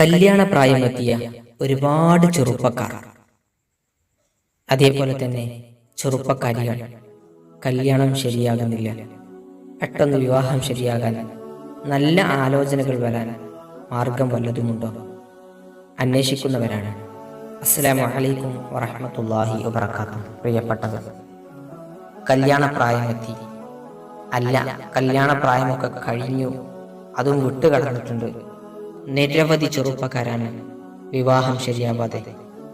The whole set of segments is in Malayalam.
കല്യാണ പ്രായമെത്തിയ ഒരുപാട് ചെറുപ്പക്കാർ. അതേപോലെ തന്നെ ചെറുപ്പക്കാരികൾ. കല്യാണം ശരിയാകുന്നില്ല. പെട്ടെന്ന് വിവാഹം ശരിയാകാൻ നല്ല ആലോചനകൾ വരാൻ മാർഗം വല്ലതുമുണ്ടോ? അന്വേഷിക്കുന്നവരാണ്. അസ്സലാമു അലൈക്കും വറഹ്മത്തുള്ളാഹി വബറകാതുഹു. പ്രിയപ്പെട്ടവർ കല്യാണ പ്രായമെത്തി അല്ല കല്യാണ പ്രായമൊക്കെ കഴിഞ്ഞു. അതും വിട്ടുകടന്നിട്ടുണ്ട്. നിരവധി ചെറുപ്പക്കാരാണ്. വിവാഹം ശരിയാവാതെ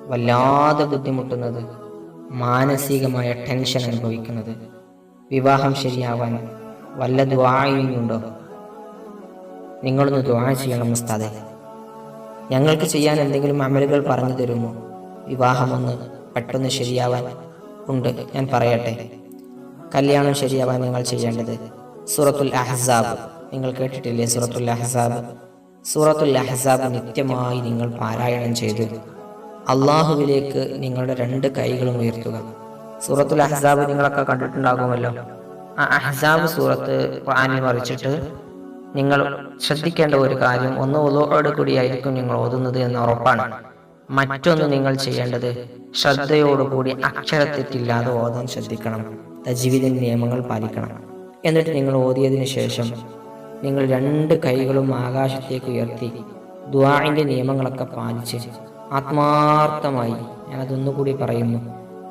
വല്ലാതെ ബുദ്ധിമുട്ടുന്നത് മാനസികമായ ടെൻഷൻ അനുഭവിക്കുന്നത്. വിവാഹം ശരിയാവാൻ വല്ല ദ്വായുണ്ടോ നിങ്ങളൊന്ന് ദ്വാ ചെയ്യണം ഉസ്താദെ. ഞങ്ങൾക്ക് ചെയ്യാൻ എന്തെങ്കിലും അമലുകൾ പറഞ്ഞു തരുമോ? വിവാഹമൊന്ന് പെട്ടെന്ന് ശരിയാവാൻ ഉണ്ട് ഞാൻ പറയട്ടെ. കല്യാണം ശരിയാവാൻ നിങ്ങൾ ചെയ്യേണ്ടത് സൂറത്തുൽ അഹസാബ്. നിങ്ങൾ കേട്ടിട്ടില്ലേ സൂറത്തുൽ അഹ്സാബ്? സൂറത്തുൽ അഹസാബ് നിത്യമായി നിങ്ങൾ പാരായണം ചെയ്ത്. അള്ളാഹുവിലേക്ക് നിങ്ങളുടെ രണ്ട് കൈകളും ഉയർത്തുക. സൂറത്തുൽ അഹസാബ് നിങ്ങളൊക്കെ കണ്ടിട്ടുണ്ടാകുമല്ലോ. ആ അഹസാബ് സൂറത്ത് ഖുർആനിൽ മറിച്ചിട്ട് നിങ്ങൾ ശ്രദ്ധിക്കേണ്ട ഒരു കാര്യം ഒന്ന് ഒലോട് കൂടിയായിരിക്കും നിങ്ങൾ ഓതുന്നത് എന്ന് ഉറപ്പാണ്. മറ്റൊന്ന് നിങ്ങൾ ചെയ്യേണ്ടത് ശ്രദ്ധയോടുകൂടി അക്ഷരത്തെറ്റില്ലാതെ ഓതാൻ ശ്രദ്ധിക്കണം. ജീവിത നിയമങ്ങൾ പാലിക്കണം. എന്നിട്ട് നിങ്ങൾ ഓതിയതിനു ശേഷം നിങ്ങൾ രണ്ട് കൈകളും ആകാശത്തേക്ക് ഉയർത്തി ദ്വാഇന്റെ നിയമങ്ങളൊക്കെ പാലിച്ച് ആത്മാർത്ഥമായി ഞാൻ അതൊന്നുകൂടി പറയുന്നു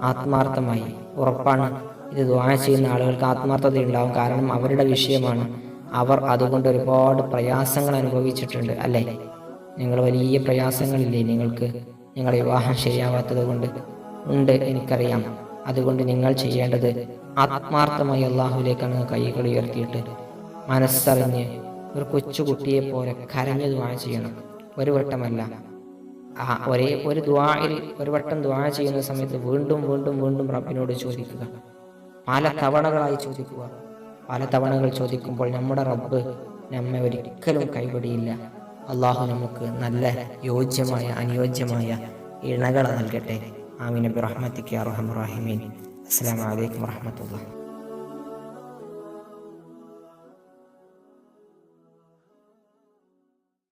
ആത്മാർത്ഥമായി. ഉറപ്പാണ് ഇത് ദ്വാന ചെയ്യുന്ന ആളുകൾക്ക് ആത്മാർത്ഥത ഉണ്ടാവും കാരണം അവരുടെ വിഷയമാണ്. അവർ അതുകൊണ്ട് ഒരുപാട് പ്രയാസങ്ങൾ അനുഭവിച്ചിട്ടുണ്ട് അല്ലേ? നിങ്ങൾ വലിയ പ്രയാസങ്ങളില്ലേ നിങ്ങൾക്ക്? നിങ്ങളുടെ വിവാഹം ശരിയാവാത്തത് കൊണ്ട്. ഉണ്ട് എനിക്കറിയാം. അതുകൊണ്ട് നിങ്ങൾ ചെയ്യേണ്ടത് ആത്മാർത്ഥമായി അള്ളാഹുലേക്കാണ് കൈകൾ ഉയർത്തിയിട്ട്. മനസ്സറിഞ്ഞ് ഒരു കൊച്ചുകുട്ടിയെ പോലെ കരഞ്ഞു ദ്വാ ചെയ്യണം. ഒരു വട്ടമല്ല. ആ ഒരേ ഒരു ദ്വായിൽ ഒരു വട്ടം ദ്വാ ചെയ്യുന്ന സമയത്ത് വീണ്ടും വീണ്ടും വീണ്ടും റബ്ബിനോട് ചോദിക്കുക. പല തവണകളായി ചോദിക്കുക. പല തവണകൾ ചോദിക്കുമ്പോൾ നമ്മുടെ റബ്ബ് നമ്മെ ഒരിക്കലും കൈപിടിയില്ല അള്ളാഹു നമുക്ക് നല്ല യോജ്യമായ അനുയോജ്യമായ ഇണകൾ നൽകട്ടെ. ആമീൻ. നബി റഹ്മത്തിക്ക് അറഹമുറാഹിമീൻ അസ്സാം വലൈക്കും വാഹമത്തുള്ള